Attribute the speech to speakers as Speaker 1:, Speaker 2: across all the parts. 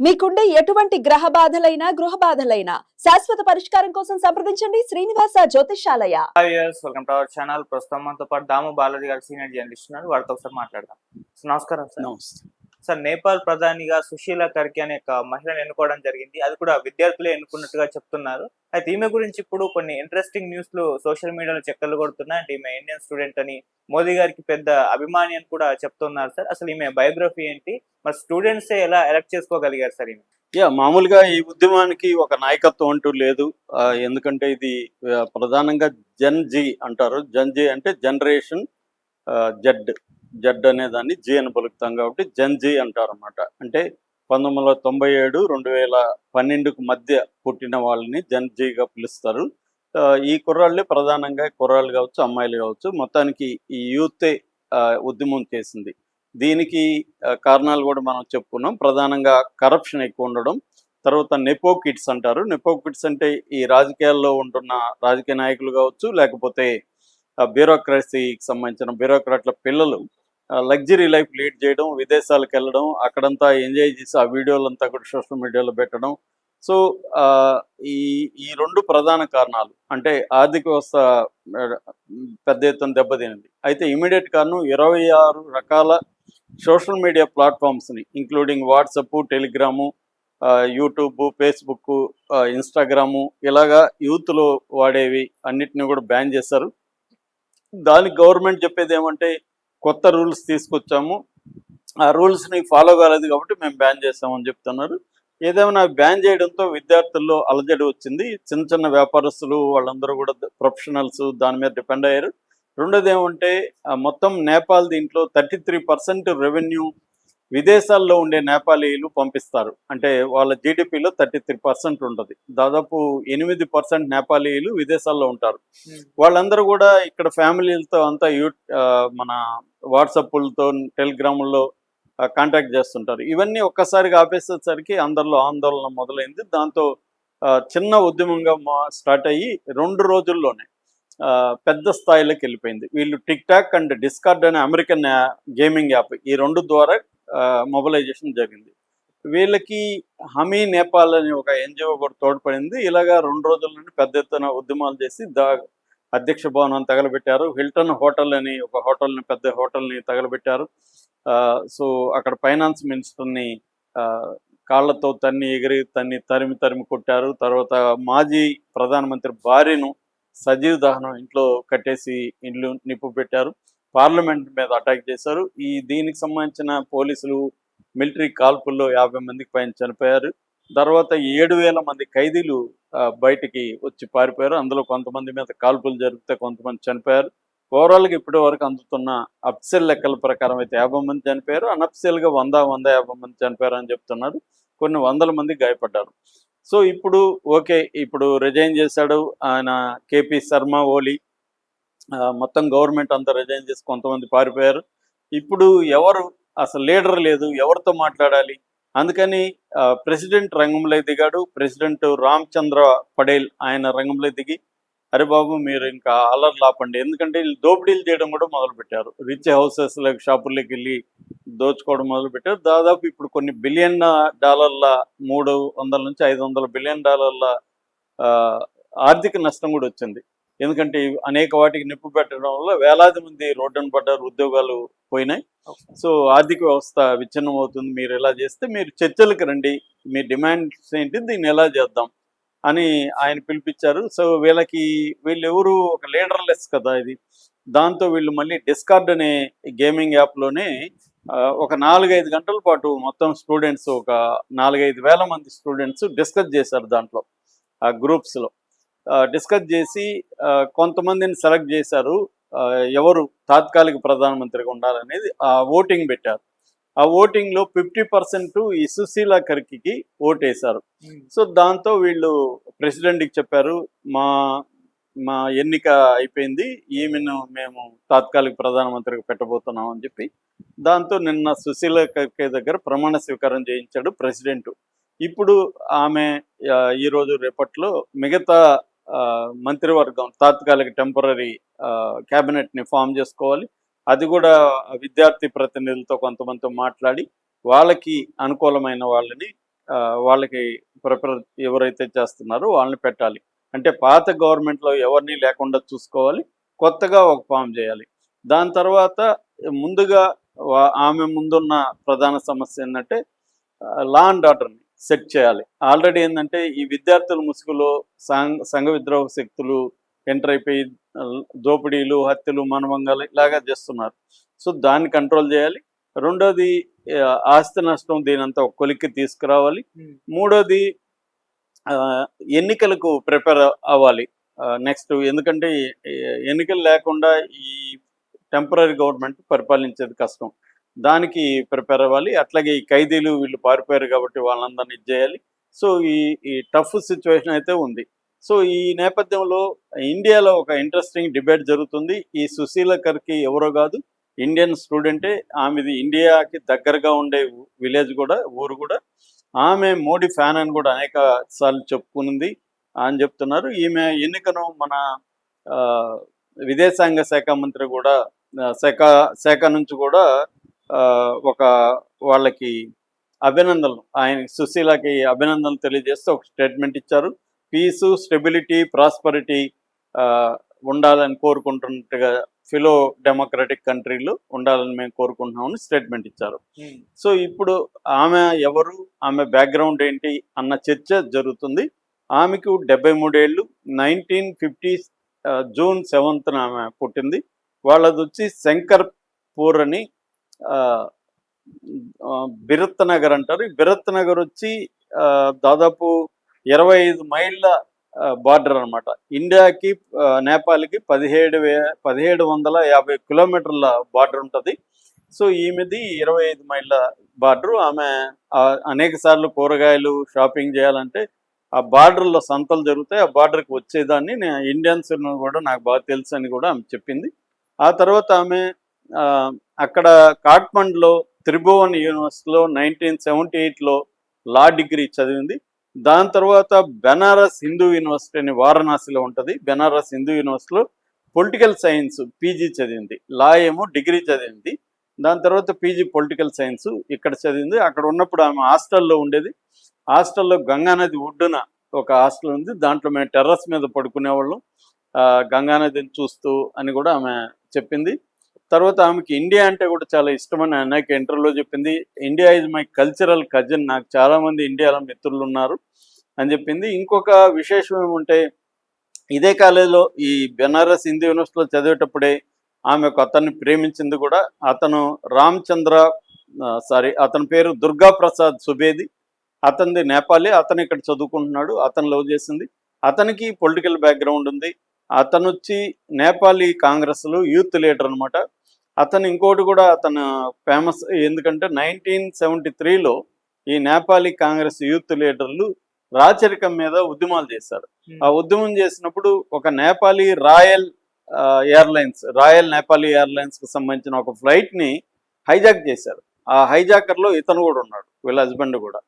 Speaker 1: మీకుండే ఎటువంటి గ్రహ బాధలైనా గృహ బాధలైనా శాశ్వత పరిష్కారం కోసం సంప్రదించండి Srinivasa Jyotishalaya
Speaker 2: hi yes welcome to our channel ప్రస్తుతం మనతో పాటు దాము బాలాజీ గారు సీనియర్ జర్నలిస్ట్ ఉన్నారు. వారితో ఒకసారి మాట్లాడదాం. నమస్కారం సార్.
Speaker 3: నమస్తే.
Speaker 2: సార్ నేపాల్ ప్రధానిగా సుశీల కర్కి అనే ఒక మహిళను ఎన్నుకోవడం జరిగింది. అది కూడా విద్యార్థులే ఎన్నుకున్నట్టుగా చెప్తున్నారు. అయితే ఈమె గురించి ఇప్పుడు కొన్ని ఇంట్రెస్టింగ్ న్యూస్లు సోషల్ మీడియాలో చెక్కలు కొడుతున్నాయి. అంటే ఈమె ఇండియన్ స్టూడెంట్ అని మోదీ గారికి పెద్ద అభిమాని అని కూడా చెప్తున్నారు సార్. అసలు ఈమె బయోగ్రఫీ ఏంటి? మరి స్టూడెంట్సే ఎలా ఎలక్ట్ చేసుకోగలిగారు సార్ ఈమె?
Speaker 3: యా మామూలుగా ఈ ఉద్యమానికి ఒక నాయకత్వం అంటూ లేదు. ఎందుకంటే ఇది ప్రధానంగా జన్ జీ అంటారు. జన్ జీ అంటే జనరేషన్ జడ్ జడ్ అనే దాన్ని జీ అని పలుకుతాం కాబట్టి జన్ జీ అంటారు అనమాట అంటే పంతొమ్మిది వందల తొంభై ఏడు రెండు వేల పన్నెండుకు మధ్య పుట్టిన వాళ్ళని జన్ జీగా పిలుస్తారు. ఈ కుర్రాళ్ళే ప్రధానంగా కుర్రాళ్ళు కావచ్చు అమ్మాయిలు కావచ్చు. మొత్తానికి ఈ యూతే ఉద్యమం చేసింది. దీనికి కారణాలు కూడా మనం చెప్పుకున్నాం. ప్రధానంగా కరప్షన్ ఎక్కువ ఉండడం తర్వాత నెపో కిట్స్ అంటారు. నెపో కిట్స్ అంటే ఈ రాజకీయాల్లో ఉంటున్న రాజకీయ నాయకులు కావచ్చు లేకపోతే బ్యూరోక్రసీకి సంబంధించిన బ్యూరోక్రాట్ల పిల్లలు లగ్జరీ లైఫ్ లీడ్ చేయడం విదేశాలకు వెళ్ళడం అక్కడంతా ఎంజాయ్ చేసి ఆ వీడియోలంతా కూడా సోషల్ మీడియాలో పెట్టడం. సో ఆ, ఈ ఈ రెండు ప్రధాన కారణాలు అంటే ఆర్థిక వ్యవస్థ పెద్ద ఎత్తున దెబ్బతినింది. అయితే ఇమీడియట్ కారణం ఇరవై ఆరు రకాల సోషల్ మీడియా ప్లాట్ఫామ్స్ని ఇంక్లూడింగ్ వాట్సప్ టెలిగ్రాము ఆ, యూట్యూబ్ ఫేస్బుక్ ఇన్స్టాగ్రాము ఇలాగా యూత్లో వాడేవి అన్నిటిని కూడా బ్యాన్ చేశారు. దానికి గవర్నమెంట్ చెప్పేది ఏమంటే కొత్త రూల్స్ తీసుకొచ్చాము. ఆ రూల్స్ని ఫాలో కాలేదు కాబట్టి మేము బ్యాన్ చేస్తామని చెప్తున్నారు. ఏదేమైనా బ్యాన్ చేయడంతో విద్యార్థుల్లో అలజడి వచ్చింది. చిన్న చిన్న వ్యాపారస్తులు వాళ్ళందరూ కూడా ప్రొఫెషనల్స్ దాని మీద డిపెండ్ అయ్యారు. రెండోది ఏమంటే మొత్తం నేపాల్ దీంట్లో థర్టీ త్రీ పర్సెంట్ రెవెన్యూ విదేశాల్లో ఉండే నేపాలీలు పంపిస్తారు. అంటే వాళ్ళ జీడిపిలో థర్టీ త్రీ పర్సెంట్ ఉంటుంది. దాదాపు ఎనిమిది పర్సెంట్ నేపాలీలు విదేశాల్లో ఉంటారు. వాళ్ళందరూ కూడా ఇక్కడ ఫ్యామిలీలతో అంతా యూ మన వాట్సాప్లతో టెలిగ్రాముల్లో కాంటాక్ట్ చేస్తుంటారు. ఇవన్నీ ఒక్కసారిగా ఆపేసేసరికి అందరిలో ఆందోళన మొదలైంది. దాంతో ఆ, చిన్న ఉద్యమంగా మా- స్టార్ట్ అయ్యి రెండు రోజుల్లోనే పెద్ద స్థాయిలోకి వెళ్ళిపోయింది. వీళ్ళు టిక్ టాక్ అండ్ డిస్కార్డ్ అనే అమెరికన్ గేమింగ్ యాప్ ఈ రెండు ద్వారా మొబలైజేషన్ జరిగింది. వీళ్ళకి హమీ నేపాల్ అనే ఒక ఎన్జిఓ కూడా తోడ్పడింది. ఇలాగా రెండు రోజుల నుండి పెద్ద ఎత్తున ఉద్యమాలు చేసి దా అధ్యక్ష భవనం తగలబెట్టారు. హిల్టన్ హోటల్ అని ఒక హోటల్ని పెద్ద హోటల్ని తగలబెట్టారు. ఆ, సో అక్కడ ఫైనాన్స్ మినిస్టర్ని ఆ, కాళ్ళతో తన్ని ఎగిరి తన్ని తరిమి తరిమి కొట్టారు. తర్వాత మాజీ ప్రధానమంత్రి భార్యను సజీవ దహనం ఇంట్లో కట్టేసి ఇండ్లు నిప్పు పెట్టారు. పార్లమెంట్ మీద అటాక్ చేశారు. ఈ దీనికి సంబంధించిన పోలీసులు మిలిటరీ కాల్పుల్లో యాభై మందికి పైన చనిపోయారు. తర్వాత ఏడు వేల మంది ఖైదీలు బయటికి వచ్చి పారిపోయారు. అందులో కొంతమంది మీద కాల్పులు జరిపితే కొంతమంది చనిపోయారు. ఓవరాల్గా ఇప్పటి వరకు అందుతున్న అప్సెల్ లెక్కల ప్రకారం అయితే యాభై మంది చనిపోయారు. అన్అఫ్సెల్గా వంద వంద యాభై మంది చనిపోయారు అని చెప్తున్నారు. కొన్ని వందల మంది గాయపడ్డారు. సో ఇప్పుడు ఓకే ఇప్పుడు రిజైన్ చేశాడు ఆయన కేపీ శర్మ ఓలీ. మొత్తం గవర్నమెంట్ అంతా రిజైన్ చేసి కొంతమంది పారిపోయారు. ఇప్పుడు ఎవరు అసలు లీడర్ లేదు. ఎవరితో మాట్లాడాలి? అందుకని ప్రెసిడెంట్ రంగంలో దిగాడు. ప్రెసిడెంట్ రామ్ చంద్ర పటేల్ ఆయన రంగంలో దిగి అరే బాబు మీరు ఇంకా అల్లర్లు ఆపండి. ఎందుకంటే వీళ్ళు దోపిడీలు చేయడం కూడా మొదలు పెట్టారు రిచ్ హౌసెస్ షాపుల్లోకి వెళ్ళి దోచుకోవడం మొదలు పెట్టారు దాదాపు ఇప్పుడు కొన్ని బిలియన్ డాలర్ల మూడు వందల నుంచి ఐదు వందల బిలియన్ డాలర్ల ఆ, ఆర్థిక నష్టం కూడా వచ్చింది. ఎందుకంటే అనేక వాటికి నిప్పు పెట్టడం వల్ల వేలాది మంది రోడ్డును పడ్డారు ఉద్యోగాలు పోయినాయి. సో ఆర్థిక వ్యవస్థ విచ్ఛిన్నం అవుతుంది మీరు ఎలా చేస్తే మీరు చర్చలకు రండి. మీ డిమాండ్స్ ఏంటి? దీన్ని ఎలా చేద్దాం? అని ఆయన పిలిపించారు. సో వీళ్ళకి వీళ్ళు ఎవరు ఒక లీడర్లెస్ కదా ఇది. దాంతో వీళ్ళు మళ్ళీ డిస్కార్డ్ అనే గేమింగ్ యాప్లోనే ఒక నాలుగైదు గంటల పాటు మొత్తం స్టూడెంట్స్ ఒక నాలుగైదు వేల మంది స్టూడెంట్స్ డిస్కస్ చేశారు దాంట్లో ఆ గ్రూప్స్లో. డిస్కస్ చేసి కొంతమందిని సెలెక్ట్ చేశారు. ఎవరు తాత్కాలిక ప్రధానమంత్రిగా ఉండాలనేది ఆ ఓటింగ్ పెట్టారు. ఆ ఓటింగ్లో ఫిఫ్టీ పర్సెంట్ ఈ సుశీల కర్కి ఓటేశారు. సో దాంతో వీళ్ళు ప్రెసిడెంట్కి చెప్పారు మా మా ఎన్నిక అయిపోయింది ఈమెను మేము తాత్కాలిక ప్రధానమంత్రిగా పెట్టబోతున్నాం అని చెప్పి దాంతో నిన్న సుశీల కర్కే దగ్గర ప్రమాణ స్వీకారం చేయించాడు ప్రెసిడెంట్. ఇప్పుడు ఆమె ఈరోజు రేపట్లో మిగతా మంత్రివర్గం తాత్కాలిక టెంపరీ క్యాబినెట్ని ఫామ్ చేసుకోవాలి. అది కూడా విద్యార్థి ప్రతినిధులతో కొంతమందితో మాట్లాడి వాళ్ళకి అనుకూలమైన వాళ్ళని వాళ్ళకి ప్రిపేర్ ఎవరైతే చేస్తున్నారో వాళ్ళని పెట్టాలి. అంటే పాత గవర్నమెంట్లో ఎవరిని లేకుండా చూసుకోవాలి కొత్తగా ఒక ఫామ్ చేయాలి. దాని తర్వాత ముందుగా ఆమె ముందున్న ప్రధాన సమస్య ఏంటంటే లా అండ్ ఆర్డర్ని సెట్ చేయాలి. ఆల్రెడీ ఏంటంటే ఈ విద్యార్థుల ముసుగులో సంఘ సంఘ విద్రోహ శక్తులు ఎంటర్ అయిపోయి దోపిడీలు హత్యలు మనమంగాలు ఇలాగా చేస్తున్నారు. సో దాన్ని కంట్రోల్ చేయాలి. రెండోది ఆస్తి నష్టం దీనంతా ఒక కొలిక్కి తీసుకురావాలి. మూడోది ఎన్నికలకు ప్రిపేర్ అవ్వాలి. నెక్స్ట్ ఎందుకంటే ఎన్నికలు లేకుండా ఈ టెంపరీ గవర్నమెంట్ పరిపాలించేది కష్టం. దానికి ప్రిపేర్ అవ్వాలి. అట్లాగే ఈ ఖైదీలు వీళ్ళు పారిపోయారు కాబట్టి వాళ్ళందరినీ ఇది చేయాలి. సో ఈ ఈ టఫ్ సిచ్యువేషన్ అయితే ఉంది. సో ఈ నేపథ్యంలో ఇండియాలో ఒక ఇంట్రెస్టింగ్ డిబేట్ జరుగుతుంది. ఈ సుశీల కర్కి ఎవరో కాదు ఇండియన్ స్టూడెంటే ఆమెది ఇండియాకి దగ్గరగా ఉండే విలేజ్ కూడా ఊరు కూడా. ఆమె మోడీ ఫ్యాన్ అని కూడా అనేక సార్లు చెప్పుకునింది అని చెప్తున్నారు. ఈమె ఎన్నికను మన ఆ, విదేశాంగ శాఖ మంత్రి కూడా శాఖ శాఖ నుంచి కూడా ఒక వాళ్ళకి అభినందనలు. ఆయన సుశీలకి అభినందనలు తెలియజేస్తూ ఒక స్టేట్మెంట్ ఇచ్చారు. పీసు స్టెబిలిటీ ప్రాస్పరిటీ ఉండాలని కోరుకుంటున్నట్టుగా ఫిలో డెమోక్రటిక్ కంట్రీలు ఉండాలని మేము కోరుకుంటున్నామని స్టేట్మెంట్ ఇచ్చారు. సో ఇప్పుడు ఆమె ఎవరు ఆమె బ్యాక్గ్రౌండ్ ఏంటి అన్న చర్చ జరుగుతుంది. ఆమెకు డెబ్బై మూడేళ్ళు నైన్టీన్ ఫిఫ్టీ జూన్ సెవెంత్న ఆమె పుట్టింది. వాళ్ళది వచ్చి శంకర్పూర్ అని బిరత్ నగర్ అంటారు. ఈ బిరత్ నగర్ వచ్చి ఆ, దాదాపు ఇరవై ఐదు మైళ్ళ బార్డర్ అనమాట ఇండియాకి నేపాల్కి పదిహేడు వే పదిహేడు వందల యాభై కిలోమీటర్ల బార్డర్ ఉంటుంది. సో ఈమెది ఇరవై ఐదు మైళ్ళ బార్డర్. ఆమె అనేక సార్లు కూరగాయలు షాపింగ్ చేయాలంటే ఆ బార్డర్లో సంతలు జరుగుతాయి. ఆ బార్డర్కి వచ్చేదాన్ని నేను ఇండియన్స్ కూడా నాకు బాగా తెలుసు అని కూడా ఆమె చెప్పింది. ఆ తర్వాత ఆమె అక్కడ కాట్మండ్లో త్రిభువన్ యూనివర్సిటీలో నైన్టీన్ సెవెంటీ ఎయిట్లో లా డిగ్రీ చదివింది. దాని తర్వాత బెనారస్ హిందూ యూనివర్సిటీ అని వారణాసిలో ఉంటుంది. బెనారస్ హిందూ యూనివర్సిటీలో పొలిటికల్ సైన్స్ పీజీ చదివింది. లా ఏమో డిగ్రీ చదివింది. దాని తర్వాత పీజీ పొలిటికల్ సైన్స్ ఇక్కడ చదివింది. అక్కడ ఉన్నప్పుడు ఆమె హాస్టల్లో ఉండేది. హాస్టల్లో గంగానది ఒడ్డున ఒక హాస్టల్ ఉంది. దాంట్లో మేము టెర్రస్ మీద పడుకునేవాళ్ళం. ఆ, గంగానదిని చూస్తూ అని కూడా ఆమె చెప్పింది. తర్వాత ఆమెకి ఇండియా అంటే కూడా చాలా ఇష్టమని అనేక ఇంటర్వ్యూలో చెప్పింది. India is my cultural cousin నాకు చాలా మంది ఇండియాలో మిత్రులు ఉన్నారు అని చెప్పింది. ఇంకొక విశేషం ఏముంటే ఇదే కాలేజీలో ఈ బెనారస్ హిందూ యూనివర్సిటీలో చదివేటప్పుడే ఆమె ఒక అతన్ని ప్రేమించింది కూడా. అతను రామచంద్ర సారీ అతని పేరు దుర్గా ప్రసాద్ సుబేది. అతనిది నేపాలీ. అతను ఇక్కడ చదువుకుంటున్నాడు. అతను లవ్ చేసింది. అతనికి పొలిటికల్ బ్యాక్గ్రౌండ్ ఉంది. అతను వచ్చి నేపాలీ కాంగ్రెస్లో యూత్ లీడర్ అనమాట అతను ఇంకోటి కూడా అతను ఫేమస్ ఎందుకంటే నైన్టీన్ సెవెంటీ త్రీలో ఈ నేపాలీ కాంగ్రెస్ యూత్ లీడర్లు రాచరికం మీద ఉద్యమాలు చేశారు. ఆ ఉద్యమం చేసినప్పుడు ఒక Nepali royal airlines royal Nepali ఎయిర్లైన్స్కి సంబంధించిన ఒక ఫ్లైట్ని హైజాక్ చేశారు. ఆ హైజాకర్లో ఇతను కూడా ఉన్నాడు వీళ్ళ హస్బెండ్ కూడా.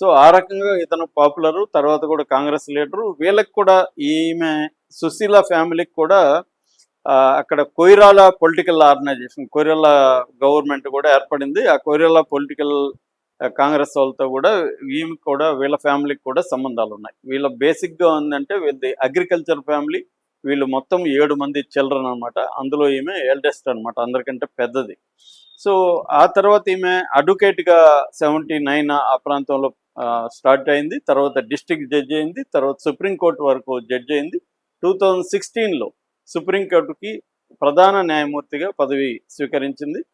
Speaker 3: సో ఆ రకంగా ఇతను పాపులర్ తర్వాత కూడా కాంగ్రెస్ లీడరు. వీళ్ళకి కూడా ఈమె సుశీల ఫ్యామిలీకి కూడా అక్కడ Koirala political organisation Koirala government కూడా ఏర్పడింది. ఆ కొయిరాల పొలిటికల్ కాంగ్రెస్ వాళ్ళతో కూడా ఈమె కూడా వీళ్ళ ఫ్యామిలీకి కూడా సంబంధాలు ఉన్నాయి. వీళ్ళ బేసిక్గా ఉందంటే వీళ్ళది అగ్రికల్చర్ ఫ్యామిలీ వీళ్ళు మొత్తం ఏడు మంది చిల్డ్రన్ అనమాట అందులో ఈమె ఎల్డెస్ట్ అనమాట అందరికంటే పెద్దది. సో ఆ తర్వాత ఈమె అడ్వకేట్గా సెవెంటీ నైన్ ఆ ప్రాంతంలో స్టార్ట్ అయింది. తర్వాత డిస్టిక్ జడ్జి అయింది. తర్వాత సుప్రీంకోర్టు వరకు జడ్జి అయింది. టూ థౌజండ్ సిక్స్టీన్లో సుప్రీంకోర్టుకి ప్రధాన న్యాయమూర్తిగా పదవి స్వీకరించింది.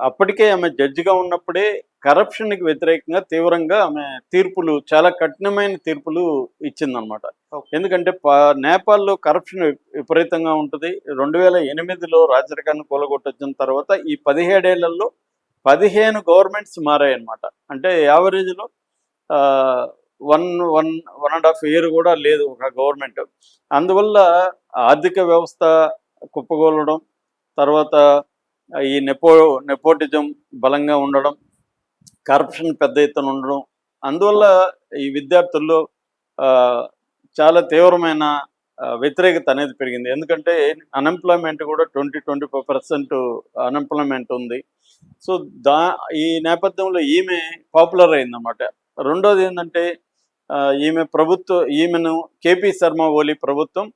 Speaker 3: అప్పటికే ఆమె జడ్జిగా ఉన్నప్పుడే కరప్షన్కి వ్యతిరేకంగా తీవ్రంగా ఆమె తీర్పులు చాలా కఠినమైన తీర్పులు ఇచ్చిందనమాట. ఎందుకంటే ప- నేపాల్లో కరప్షన్ విప- విపరీతంగా ఉంటుంది. రెండు వేల ఎనిమిదిలో రాజరికాన్ని కూలగొట్టొచ్చిన తర్వాత ఈ పదిహేడేళ్ళలో పదిహేను గవర్నమెంట్స్ మారాయన్నమాట. అంటే యావరేజ్లో one one one and half year కూడా లేదు ఒక గవర్నమెంట్. అందువల్ల ఆర్థిక వ్యవస్థ కుప్పగోలడం తర్వాత ఈ నెపో నెపోటిజం బలంగా ఉండడం కరప్షన్ పెద్ద ఎత్తున ఉండడం అందువల్ల ఈ విద్యార్థుల్లో ఆ, చాలా తీవ్రమైన వ్యతిరేకత అనేది పెరిగింది. ఎందుకంటే అన్ఎంప్లాయ్మెంట్ కూడా twenty twenty five percent unemployment ఉంది. సో దా ఈ నేపథ్యంలో ఈమె పాపులర్ అయిందన్నమాట. రెండోది ఏంటంటే ఈమె ప్రభుత్వ ఈమెను కేపీ శర్మ ఓలీ ప్రభుత్వం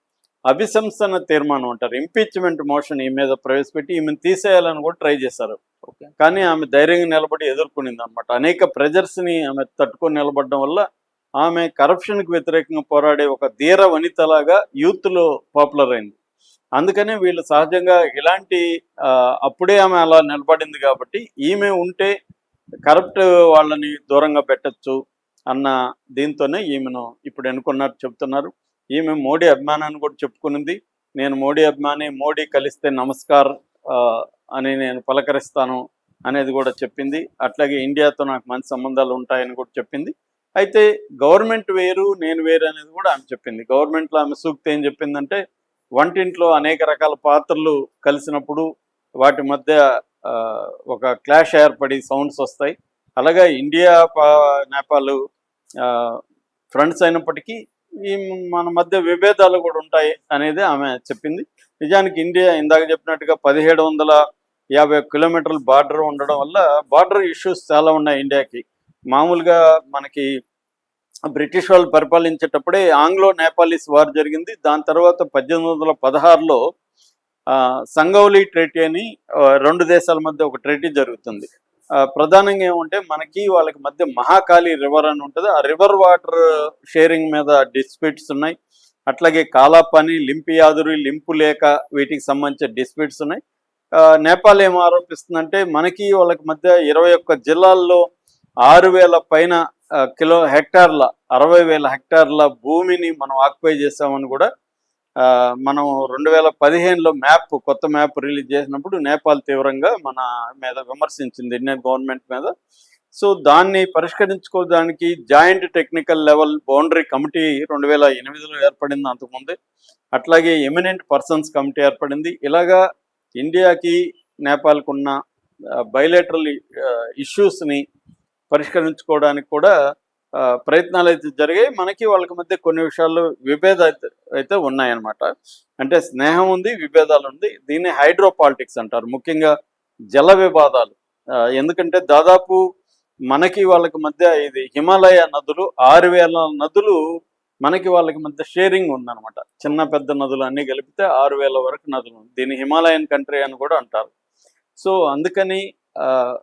Speaker 3: అభిశంసన తీర్మానం అంటారు. ఇంపీచ్మెంట్ మోషన్ ఈ మీద ప్రవేశపెట్టి ఈమెను తీసేయాలని కూడా ట్రై చేశారు. కానీ ఆమె ధైర్యంగా నిలబడి ఎదుర్కొనింది అనమాట అనేక ప్రెజర్స్ని ఆమె తట్టుకొని నిలబడడం వల్ల ఆమె కరప్షన్కి వ్యతిరేకంగా పోరాడే ఒక ధీర వనితలాగా యూత్లో పాపులర్ అయింది. అందుకనే వీళ్ళు సహజంగా ఇలాంటి అప్పుడే ఆమె అలా నిలబడింది కాబట్టి ఈమె ఉంటే కరప్ట్ వాళ్ళని దూరంగా పెట్టచ్చు. అన్న దీంతోనే ఈమెను ఇప్పుడు ఎన్నుకున్నారు చెప్తున్నారు ఈమె మోడీ అభిమానాన్ని కూడా చెప్పుకునింది. నేను మోడీ అభిమాని మోడీ కలిస్తే నమస్కార్ అని నేను పలకరిస్తాను అనేది కూడా చెప్పింది. అట్లాగే ఇండియాతో నాకు మంచి సంబంధాలు ఉంటాయని కూడా చెప్పింది. అయితే గవర్నమెంట్ వేరు నేను వేరు అనేది కూడా ఆమె చెప్పింది. గవర్నమెంట్లో ఆమె సూక్తి ఏం చెప్పిందంటే వంటింట్లో అనేక రకాల పాత్రలు కలిసినప్పుడు వాటి మధ్య ఒక క్లాష్ ఏర్పడి సౌండ్స్ వస్తాయి. అలాగే ఇండియా పా- నేపాల్ ఫ్రెండ్స్ అయినప్పటికీ ఈ మన మధ్య విభేదాలు కూడా ఉంటాయి అనేది ఆమె చెప్పింది. నిజానికి ఇండియా ఇందాక చెప్పినట్టుగా పదిహేడు వందల యాభై కిలోమీటర్ల బార్డర్ ఉండడం వల్ల బార్డర్ ఇష్యూస్ చాలా ఉన్నాయి ఇండియాకి. మామూలుగా మనకి బ్రిటిష్ వాళ్ళు పరిపాలించేటప్పుడే ఆంగ్లో నేపాలీస్ వార్ జరిగింది. దాని తర్వాత పద్దెనిమిది వందల పదహారులో సంగౌలి ట్రేటీ అని రెండు దేశాల మధ్య ఒక ట్రేటీ జరుగుతుంది. ప్రధానంగా ఏమంటే మనకి వాళ్ళకి మధ్య మహాకాళి రివర్ అని ఉంటుంది. ఆ రివర్ వాటర్ షేరింగ్ మీద డిస్ప్యూట్స్ ఉన్నాయి. అట్లాగే కాలాపని లింపియాదురి లింపు లేక వీటికి సంబంధించిన డిస్ప్యూట్స్ ఉన్నాయి. ఆ, నేపాల్ ఏం ఆరోపిస్తుందంటే మనకి వాళ్ళకి మధ్య ఇరవై ఒక్క జిల్లాల్లో ఆరు వేల పైన కిలో హెక్టార్ల అరవై వేల హెక్టార్ల భూమిని మనం ఆక్యుపై చేసామని కూడా మనం రెండు వేల పదిహేనులో మ్యాప్ కొత్త మ్యాప్ రిలీజ్ చేసినప్పుడు నేపాల్ తీవ్రంగా మన మీద విమర్శించింది ఇండియన్ గవర్నమెంట్ మీద. సో దాన్ని పరిష్కరించుకోవడానికి joint technical level boundary committee రెండు వేల ఎనిమిదిలో ఏర్పడింది అంతకుముందే. అట్లాగే ఎమినెంట్ పర్సన్స్ కమిటీ ఏర్పడింది. ఇలాగా ఇండియాకి నేపాల్కు ఉన్న బయలేటరల్ ఇష్యూస్ని పరిష్కరించుకోవడానికి కూడా ప్రయత్నాలు అయితే జరిగాయి. మనకి వాళ్ళకి మధ్య కొన్ని విషయాల్లో విభేదాలు అయితే- ఉన్నాయన్నమాట. అంటే స్నేహం ఉంది విభేదాలు ఉంది. దీన్ని హైడ్రో పాలిటిక్స్ అంటారు. ముఖ్యంగా జల వివాదాలు. ఆ, ఎందుకంటే దాదాపు మనకి వాళ్ళకి మధ్య ఇది హిమాలయ నదులు ఆరు వేల నదులు మనకి వాళ్ళకి మధ్య షేరింగ్ ఉందన్నమాట. చిన్న పెద్ద నదులు అన్నీ కలిపితే ఆరు వేల వరకు నదులు. దీన్ని హిమాలయన్ కంట్రీ అని కూడా అంటారు. సో అందుకని ఆ,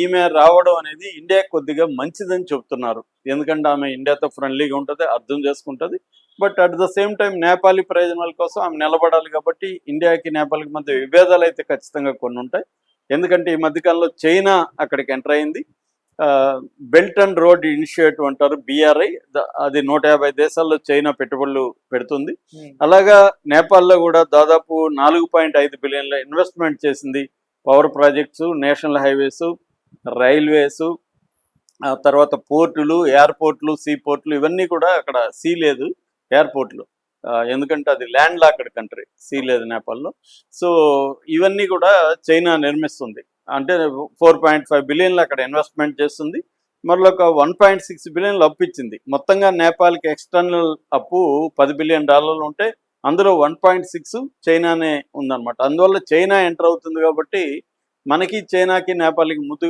Speaker 3: ఈమె రావడం అనేది ఇండియా కొద్దిగా మంచిదని చెప్తున్నారు ఎందుకంటే ఆమె ఇండియాతో ఫ్రెండ్లీగా ఉంటుంది అర్థం చేసుకుంటుంది. But at the same time Nepali ప్రయోజనాల కోసం ఆమె నిలబడాలి కాబట్టి ఇండియాకి నేపాల్కి మధ్య విభేదాలు అయితే ఖచ్చితంగా కొన్ని ఉంటాయి. ఎందుకంటే ఈ మధ్యకాలంలో చైనా అక్కడికి ఎంటర్ అయింది. బెల్ట్ అండ్ రోడ్ ఇనిషియేటివ్ అంటారు బీఆర్ఐ అది నూట యాభై దేశాల్లో చైనా పెట్టుబడులు పెడుతుంది. అలాగా నేపాల్లో కూడా దాదాపు నాలుగు పాయింట్ ఐదు బిలియన్ల ఇన్వెస్ట్మెంట్ చేసింది power projects national highways railways ఆ తర్వాత పోర్టులు ఎయిర్పోర్ట్లు సీ పోర్ట్లు ఇవన్నీ కూడా అక్కడ సీ లేదు ఎయిర్పోర్ట్లు. ఎందుకంటే అది ల్యాండ్ లాక్డ్ కంట్రీ సీ లేదు నేపాల్లో. సో ఇవన్నీ కూడా చైనా నిర్మిస్తుంది. అంటే ఫోర్ పాయింట్ ఫైవ్ బిలియన్లు అక్కడ ఇన్వెస్ట్మెంట్ చేస్తుంది. మరొక వన్ పాయింట్ సిక్స్ బిలియన్లు అప్పు ఇచ్చింది. మొత్తంగా నేపాల్కి ఎక్స్టర్నల్ అప్పు పది బిలియన్ డాలర్లు ఉంటే అందులో వన్ పాయింట్ సిక్స్ చైనానే ఉందన్నమాట. అందువల్ల చైనా ఎంటర్ అవుతుంది కాబట్టి మనకి చైనాకి నేపాల్కి ముద్దు